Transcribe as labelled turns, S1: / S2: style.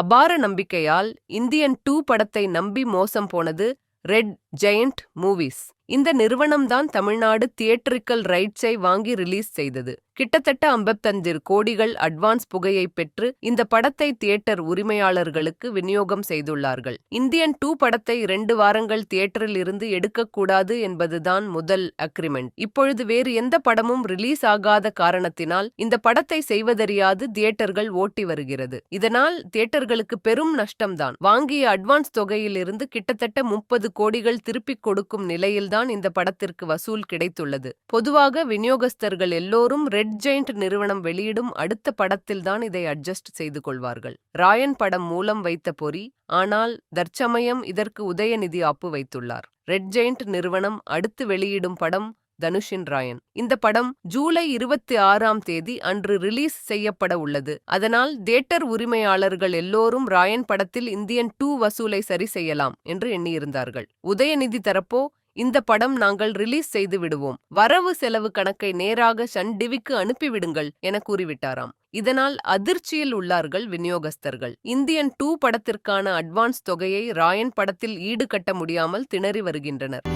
S1: அபார நம்பிக்கையால் Indian two படத்தை நம்பி மோசம் போனது ரெட் ஜெயண்ட் மூவிஸ். இந்த நிறுவனம்தான் தமிழ்நாடு தியேட்டரிக்கல் ரைட்ஸை வாங்கி ரிலீஸ் செய்தது. கிட்டத்தட்ட ஐம்பத்தஞ்சு கோடிகள் அட்வான்ஸ் புகையை பெற்று இந்த படத்தை தியேட்டர் உரிமையாளர்களுக்கு விநியோகம் செய்துள்ளார்கள். இந்தியன் டூ படத்தை இரண்டு வாரங்கள் தியேட்டரில் இருந்து எடுக்கக்கூடாது என்பதுதான் முதல் அக்ரிமெண்ட். இப்பொழுது வேறு எந்த படமும் ரிலீஸ் ஆகாத காரணத்தினால் இந்த படத்தை செய்வதறியாது தியேட்டர்கள் ஓட்டி வருகிறது. இதனால் தியேட்டர்களுக்கு பெரும் நஷ்டம்தான். வாங்கிய அட்வான்ஸ் தொகையிலிருந்து கிட்டத்தட்ட முப்பது கோடிகள் திருப்பிக் கொடுக்கும் நிலையில்தான் இந்த படத்திற்கு வசூல் கிடைத்துள்ளது. பொதுவாக விநியோகஸ்தர்கள் எல்லோரும் ரெட் ஜெயிண்ட் நிறுவனம் வெளியிடும் அடுத்த படத்தில்தான் இதை அட்ஜஸ்ட் செய்து கொள்வார்கள். ராயன் படம் மூலம் வைத்த பொறி ஆனால் தற்சமயம் இதற்கு உதயநிதி ஆப்பு வைத்துள்ளார். ரெட் ஜெயிண்ட் நிறுவனம் அடுத்து வெளியிடும் படம் தனுஷின் ராயன். இந்த படம் ஜூலை இருபத்தி ஆறாம் தேதி அன்று ரிலீஸ் செய்யப்பட உள்ளது. அதனால் தியேட்டர் உரிமையாளர்கள் எல்லோரும் ராயன் படத்தில் இந்தியன் டூ வசூலை சரி செய்யலாம் என்று எண்ணியிருந்தார்கள். உதயநிதி தரப்போ இந்த படம் நாங்கள் ரிலீஸ் செய்து விடுவோம். வரவு செலவு கணக்கை நேராக சன் டிவிக்கு அனுப்பிவிடுங்கள் என கூறிவிட்டாராம். இதனால் அதிர்ச்சியில் உள்ளார்கள் விநியோகஸ்தர்கள். இந்தியன் டூ படத்திற்கான அட்வான்ஸ் தொகையை ராயன் படத்தில் ஈடுகட்ட முடியாமல் திணறி வருகின்றனர்.